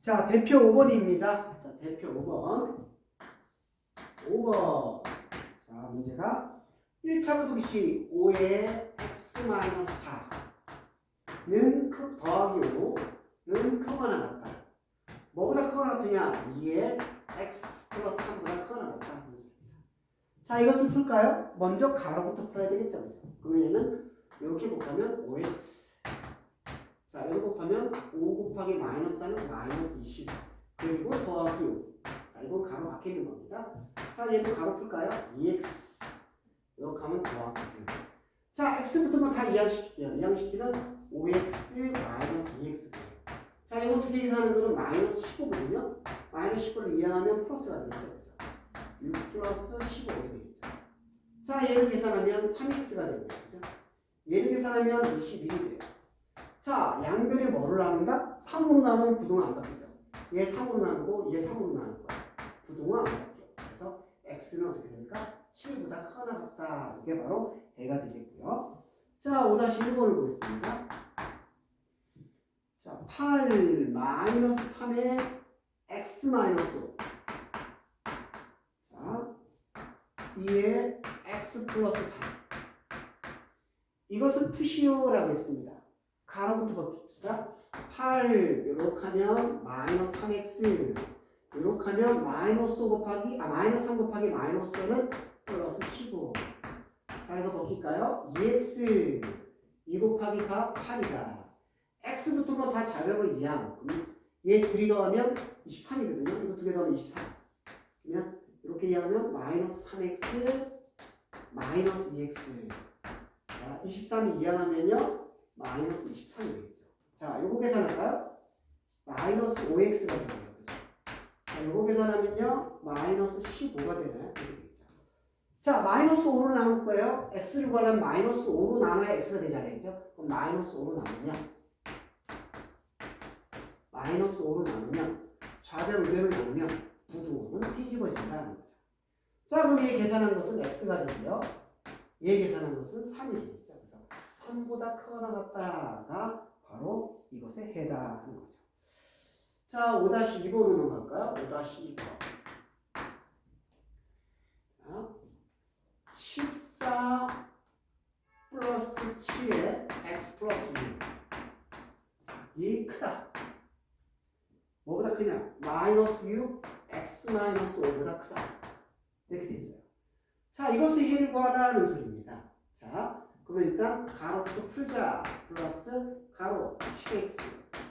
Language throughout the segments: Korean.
자, 대표 5번입니다. 자, 대표 5번. 5번. 자, 문제가 1차 부등식 5의 x-4는 크 더하기 5는 크거나 같다. 뭐보다 크거나 같으냐? 2의 x 플러스 3보다 크거나 같다. 자, 이것을 풀까요? 먼저 가로부터 풀어야 되겠죠. 그러면 이렇게 곱하면 5x. 자, 여기 곱하면 5 곱하기 마이너스 4는 마이너스 20. 그리고 더하기 5. 자, 이건 가로 밖에 있는 겁니다. 자, 얘도 가로 풀까요? 2x. 이렇게 하면 더하기 6. 자, x부터는 다 이항시킬게요. 이항시키면 5x 마이너스 2x. 자, 이거 두개 계산하는 거는 마이너스 15거든요. 마이너스 15를 이항하면 플러스가 되겠죠. 그죠? 6 플러스 15가 되겠죠. 자, 얘를 계산하면 3x가 되고요. 그죠? 얘를 계산하면 21이 돼요. 자, 양변에 뭐를 나눈다? 3으로 나누면 부동은 안 바뀌죠. 얘 3으로 나누고 얘 3으로 나눌 거야. 부동은 안 바뀌어. 그래서 x는 어떻게 됩니까? 7보다 크거나 같다. 이게 바로 해가 되겠고요. 자, 5-1번을 보겠습니다. 자, 8 마이너스 3의 x 마이너스 5. 자, 2의 x 플러스 3. 이것을 푸시오라고 했습니다. 가로부터 바꿉시다. 8 이렇게 하면 마이너스 3x 이렇게 하면 마이너스 5 곱하기 아 마이너스 3 곱하기 마이너스는 플러스 15 자 이거 벗길까요? 2x 2 곱하기 4 8이다. X부터는 다 자벽을 이항 그럼 얘 둘이 더하면 23이거든요. 이거 두 개 더하면 24 그러면 이렇게 이항하면 마이너스 3x 마이너스 2x 자 23이 이항하면요 마이너스 23이 되겠죠. 자, 요거 계산할까요? 마이너스 5x가 되네요. 그죠? 자, 요거 계산하면요. 마이너스 15가 되나요? 자, 마이너스 5로 나눌 거예요. x를 구하려면 마이너스 5로 나눠야 x가 되잖아요. 그죠? 그럼 마이너스 5로 나누면 마이너스 5로 나누면 좌변 우변을 나누면 부등호는 뒤집어진다는 거죠. 자, 그럼 얘 계산한 것은 x가 되고요. 얘 계산한 것은 3이 되겠 죠. 3보다 크거나 같다가 바로 이것에 해당하는 거죠. 자, 5-2번으로 넘어갈까요? 5-2번. 자, 14 플러스 7에 x 플러스 6. 이 크다. 뭐보다 크냐? 마이너스 6, x 마이너스 5보다 크다. 이렇게 돼 있어요. 자, 이것을 해를 구하라는 소리입니다. 자, 그러면 일단 가로부터 풀자. 플러스 가로 7x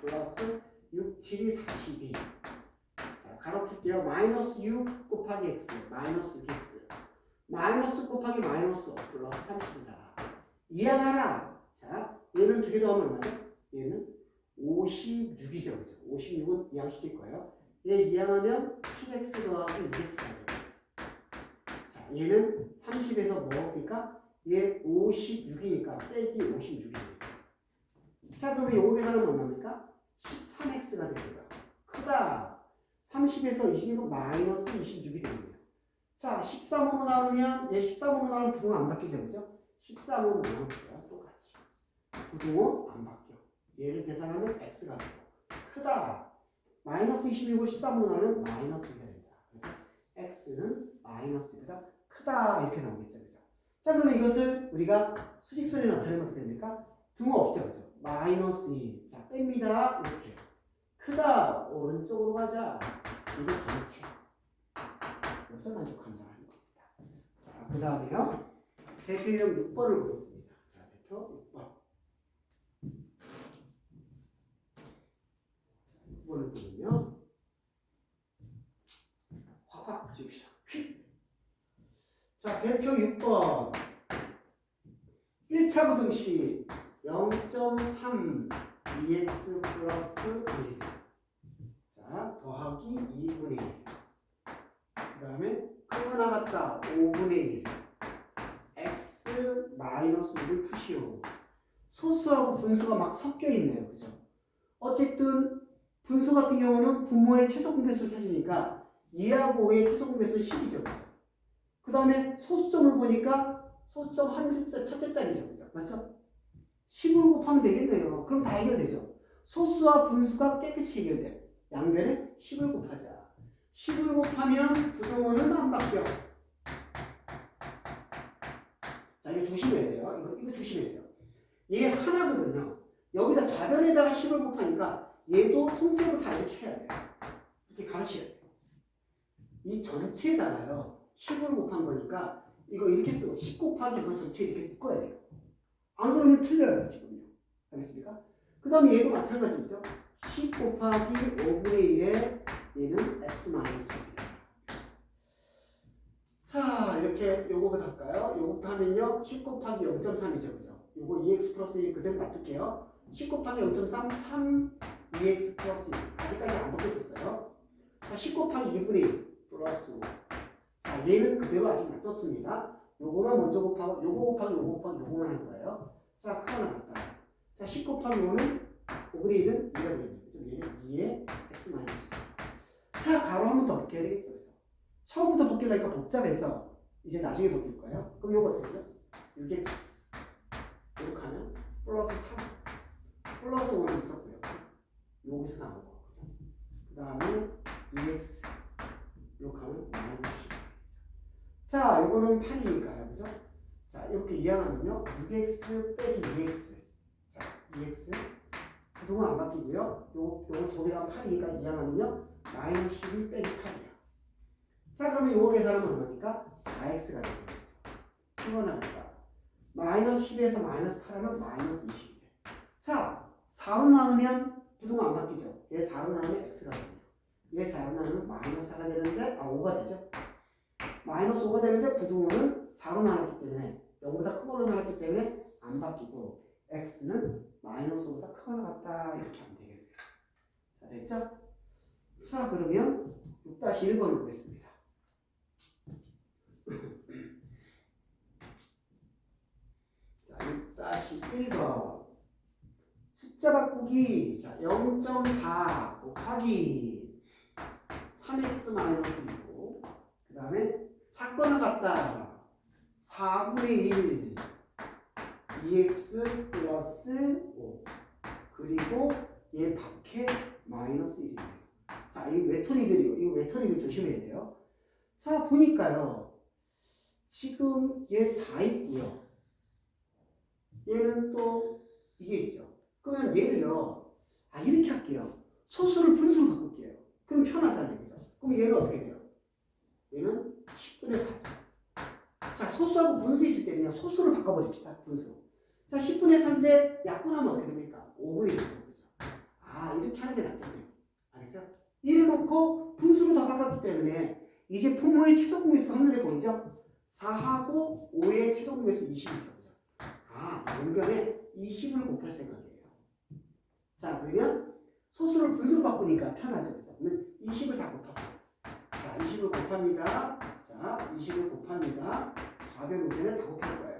플러스 6, 7이 42 자, 가로 풀게요. 마이너스 6 곱하기 x 마이너스 6x 마이너스 곱하기 마이너스 5 플러스 30이다. 이항하라. 자 얘는 두 개 더하면 얼마죠? 얘는 56이죠. 그죠? 56은 이항시킬 거예요. 얘 이항하면 7x 더하기 6x가 돼요 자 얘는 30에서 뭐입니까? 얘 56이니까 빼기 56이니까. 자, 그러면 요거 계산하면 얼마입니까? 13x가 되고요. 크다. 30에서 26은 마이너스 26이 되고요. 자, 13으로 나누면 얘 13으로 나누면 부등호 안 바뀌죠, 그죠? 13으로 나누고요. 똑같이. 부등호 안 바뀌어. 얘를 계산하면 x가 되고. 크다. 마이너스 26을 13으로 나누면 마이너스 2가 됩니다. 그래서 x는 마이너스 2보다 크다 이렇게 나오겠죠, 그죠? 자, 그러면 이것을 우리가 수직선에 나타내면 어떻게 됩니까? 등호 없죠, 그죠? 마이너스 2. 자, 뺍니다. 이렇게. 크다. 오른쪽으로 가자. 이거 전체. 이것을 만족한다는 겁니다. 자, 그 다음에요. 대표 유형 6번을 보겠습니다. 자, 대표 6번. 6번을 보면요. 확확 지웁시다. 휙. 자, 대표 6번. 1차 부등식 0.3 2x 플러스 1. 자, 더하기 2분의 1. 그 다음에 크고 나갔다 5분의 1. x 마이너스 6을 푸시오. 소수하고 분수가 막 섞여 있네요. 그죠? 어쨌든 분수 같은 경우는 분모의 최소 공배수를 찾으니까 2하고 5의 최소 공배수는 10이죠. 그 다음에 소수점을 보니까 소수점 한 자리죠. 맞죠? 10으로 곱하면 되겠네요. 그럼 다 해결되죠. 소수와 분수가 깨끗이 해결돼. 양변에 10을 곱하자. 10을 곱하면 부동호는 안 바뀌어. 자, 이거 조심해야 돼요. 이거, 이거 조심해야 돼요. 얘 하나거든요. 여기다 좌변에다가 10을 곱하니까 얘도 통째로 다 이렇게 해야 돼요. 이렇게 가르쳐야 돼요. 이 전체에다가요. 10을 곱한 거니까 이거 이렇게 쓰고 10 곱하기 이거 전체 이렇게 묶어야 돼요. 안 그러면 틀려요, 지금요. 알겠습니까? 그 다음에 얘도 마찬가지죠. 10 곱하기 5분의 1에 얘는 x 마이너스 1입니다. 자, 이렇게 요거부터 할까요? 요거부터 하면요. 10 곱하기 0.3이죠, 그죠? 요거 2x 플러스 1 그대로 놔둘게요. 10 곱하기 0.3, 3 2x 플러스 1. 아직까지 안 바뀌어졌어요. 자, 10 곱하기 2분의 1 플러스 5. 자, 얘는 그대로 아직 놔뒀습니다. 요거만 먼저 곱하고, 요거 곱하기 요거 곱하기 요거만 할 거예요. 자, 크가 나갔다. 자, 10 곱하기 5는 5분의 1은 2가 되겠네요. 그럼 얘는 2의 x 마이너스 1. 자, 가로 한 번 더 벗겨야 되겠죠. 그죠? 처음부터 벗기려니까 복잡해서 이제 나중에 벗길 거예요. 그럼 요거 어떻게 돼요? 6x. 이렇게 하면 플러스 3. 플러스 5는 있었고요. 여기서 나온 거. 그 다음에 2x. 이렇게 하면 마이너스 10. 자, 요거는 8이니까요. 그죠? 자, 이렇게 이항하면요. 6x 빼기 2x. 자, 2x. 부동은 안 바뀌고요. 요, 요거 두 개가 8이니까 이항하면요. 마이너스 12 빼기 8이야. 자, 그러면 요거 계산하면 얼마입니까? 4x가 되는 거죠. 나갈까? 마이너스 10에서 마이너스 8하면 마이너스 20이 돼. 자, 4로 나누면 부동은 안 바뀌죠. 얘 4로 나누면 x가 되네요. 얘 4로 나누면 마이너스 4가 되는데, 아, 5가 되죠. 마이너스 5가 되는데 부동은 4로 나눴기 때문에 0보다 큰 걸로 나눴기 때문에 안 바뀌고 x는 마이너스 5보다 크거나 같다 이렇게 하면 되겠네요. 자 됐죠? 자 그러면 6-1번을 보겠습니다. 자 6-1번 숫자 바꾸기 자 0.4 곱하기 3x 마이너스 2고 그 다음에 찾거나 같다. 4분의 1 2x 플러스 5 그리고 얘 밖에 마이너스 1이에요. 자, 이 외톨이들이요. 이 외톨이들 조심해야 돼요. 자, 보니까요. 지금 얘 4 있고요. 얘는 또 이게 있죠. 그러면 얘를요. 아, 이렇게 할게요. 소수를 분수로 바꿀게요. 그럼 편하잖아요. 그죠? 그럼 얘를 어떻게 돼요? 얘는 10분의 4죠. 자, 소수하고 분수 있을 때는요, 소수를 바꿔버립시다, 분수. 자, 10분의 4인데 약분하면 어떻게 됩니까? 5분의 1이죠, 그죠? 아, 이렇게 하는 게 낫겠네요. 알겠어요? 이를 놓고 분수로 다 바꿨기 때문에 이제 분모의 최소 공배수가 한눈에 보이죠? 4하고 5의 최소 공배수 20이죠, 그죠? 아, 연변에 20을 곱할 생각이에요. 자, 그러면 소수를 분수로 바꾸니까 편하죠, 그죠? 그러면 20을 다 곱하고. 자, 20을 곱합니다. 자, 20을 곱합니다. 좌변 우변에 다 곱할 거예요.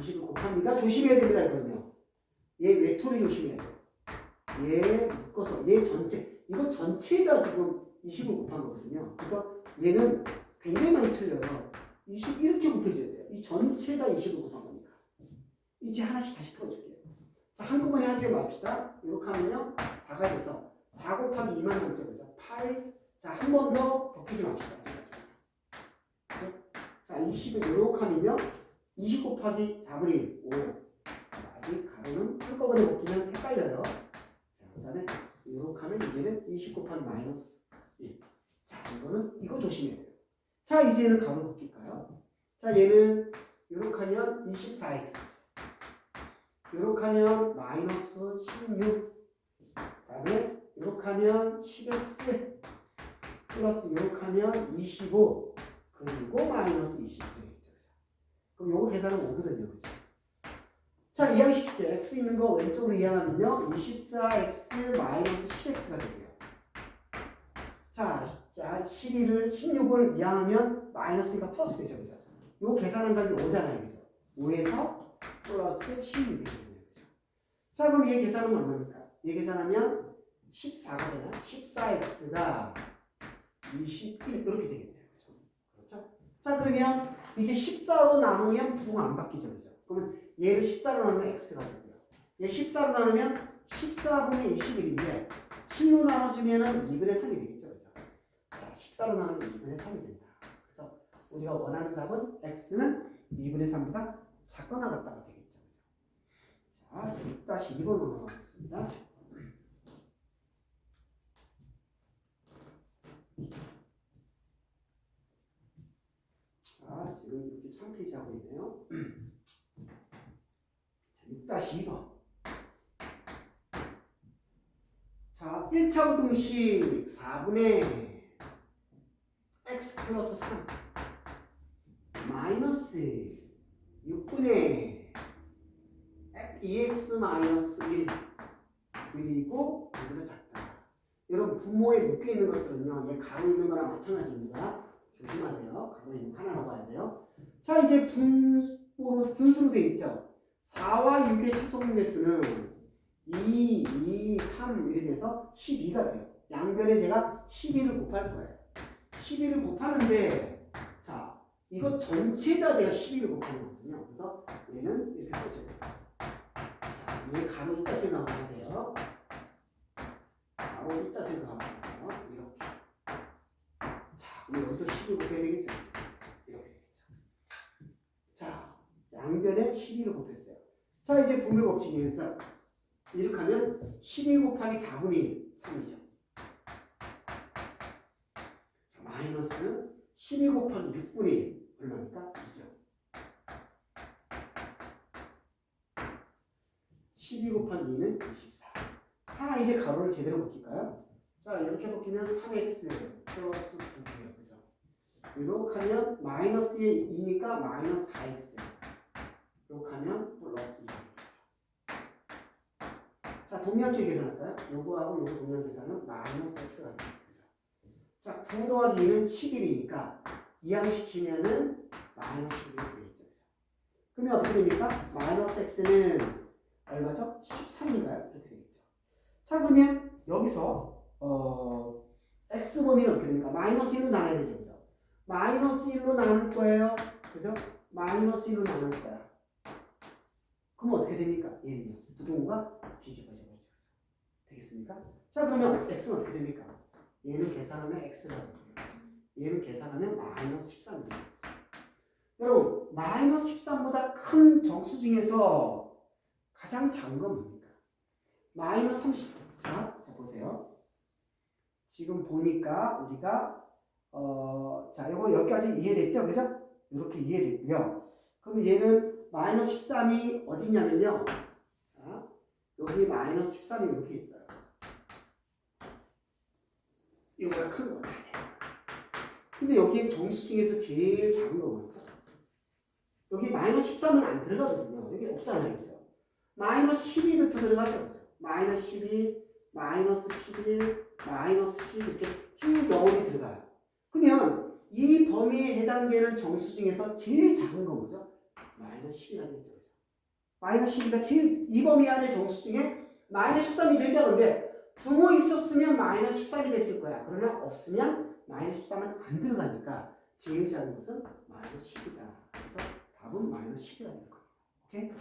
20을 곱합니다. 조심해야 됩니다, 이거는요. 얘 외톨이 조심해야 돼요. 얘 묶어서, 얘 전체, 이거 전체에다 지금 20을 곱한 거거든요. 그래서 얘는 굉장히 많이 틀려요. 20 이렇게 곱해줘야 돼요. 이 전체에다 20을 곱한 거니까. 이제 하나씩 다시 풀어줄게요. 자, 한꺼번에 하지 맙시다. 이렇게 하면요. 4가 돼서 4 곱하기 2만 남죠, 그죠? 8, 자, 한 번 더 곱히지 맙시다. 자, 20을 이렇게 하면요. 20 곱하기 4분의 1, 5. 자, 아직 가로는 한꺼번에 곱히면 헷갈려요. 자, 그 다음에 이렇게 하면 이제는 20 곱하기 마이너스 1. 자, 이거는 이거 조심해야 돼요. 자, 이제는 가로 곱힐까요? 자, 얘는 이렇게 하면 24x. 이렇게 하면 마이너스 16. 그다음에 이렇게 하면 10x 플러스 이렇게 하면 25 그리고 마이너스 20 되겠죠. 그럼 요거 계산은 오거든요. 그죠? 자, 이항시킬게요. x 있는 거 왼쪽으로 이항하면요. 24x 마이너스 10x가 되고요. 자, 자 12를 16을 이항하면 마이너스니까 플러스 되죠. 그죠? 요 계산한 값이 5잖아요. 그죠? 5에서 플러스 16이 되겠네요. 그죠? 자, 그럼 얘 계산하면 얼마입니까? 얘 계산하면 14가 되나? 14x가 21 이렇게? 그렇죠? 자, 그러면 이제 14로 나누면 부동은 안 바뀌죠. 그죠? 그러면 얘를 14로 나누면 x가 되고요. 얘 14로 나누면 14분의 21인데 7로 나눠주면 은 2분의 3이 되겠죠. 그죠? 자, 14로 나누면 2분의 3이 된다. 그래서 우리가 원하는 답은 x는 2분의 3보다 작거나 같다가 되겠죠. 그죠? 자, 다시 2번으로 넘어가겠습니다. 자, 지금 이렇게 3페이지 하고 있네요. 자, 6-2번. 자, 1차 부등식 4분의 x 플러스 3 마이너스 6분의 2x 마이너스 1 그리고 이보다 작다. 여러분 분모에 묶여 있는 것들은요, 얘 가로 있는 거랑 마찬가지입니다. 조심하세요. 거 하나로 봐야 돼요. 자, 이제 분모로 분수로 되어 있죠. 4와 6의 최소 매수는 2, 2, 3 이렇게 돼서 12가 돼요. 양변에 제가 12를 곱할 거예요. 12를 곱하는데 자 이거 전체에다 제가 12를 곱하는 거거든요. 그래서 얘는 이렇게 써줘요. 자, 얘 가로 있다 생각하세요. 가로 있다 생각하세요. 이렇게. 자, 그럼 여기도 12 곱해야 되겠죠? 이렇게 되겠죠. 자, 양변에 12를 곱했어요. 자, 이제 분배 법칙에서 이렇게 하면 12 곱하기 4분의 1, 3이죠. 자, 마이너스는 12 곱하기 6분의 1, 얼마입니까? 2죠. 12 곱하기 2는 24. 자, 이제 가로를 제대로 벗길까요? 자, 이렇게 벗기면 3x 플러스 9고요. 그죠? 이렇게 하면 마이너스 2니까 마이너스 4x. 이렇게 하면 플러스 2. 자, 동량계 계산할까요? 요거하고 요거 동량 계산은 마이너스 x가 됩니다. 자, 9 더하기 2는 11이니까 이항시키면은 마이너스 11이 되겠죠. 그러면 어떻게 됩니까? 마이너스 x는 얼마죠? 13인가요? 이렇게 되겠죠. 자, 그러면 여기서 어, x 범위는 어떻게 됩니까? 마이너스 1로 나눠야 되죠. 마이너스 1로 나눌 거예요. 그죠? 마이너스 1로 나눌 거야. 그럼 어떻게 됩니까? 얘는요. 뒤집어져 버리죠. 되겠습니까? 자 그러면 x는 어떻게 됩니까? 얘는 계산하면 x가 되고요. 얘는 계산하면 마이너스 13이 되죠. 여러분 마이너스 13보다 큰 정수 중에서 가장 작은 건 뭡니까? 마이너스 30. 자, 자 보세요. 지금 보니까 우리가 어, 자 이거 여기까지 이해됐죠? 그죠? 이렇게 이해됐고요. 그럼 얘는 마이너스 13이 어디냐면요. 자, 여기 마이너스 13이 이렇게 있어요. 이거보다 큰 거. 근데 여기에 정수 중에서 제일 작은 거 뭐죠? 여기 마이너스 13은 안 들어가거든요. 여기 없잖아요. 그죠? 마이너스 12부터 들어가죠. 그죠? 마이너스 12, 마이너스 11, 마이너스 10 이렇게 쭉 여울이 들어가요. 그러면 이 범위에 해당되는 정수 중에서 제일 작은 거 뭐죠? 마이너스 10이 나겠죠. 그죠? 마이너스 12가 제일 이 범위 안에 정수 중에 마이너스 13이 제일 작은데 두모 있었으면 마이너스 13이 됐을 거야. 그러나 없으면 마이너스 13은 안 들어가니까 제일 작은 것은 마이너스 10이다. 그래서 답은 마이너스 10이가 될 겁니다. 오케이?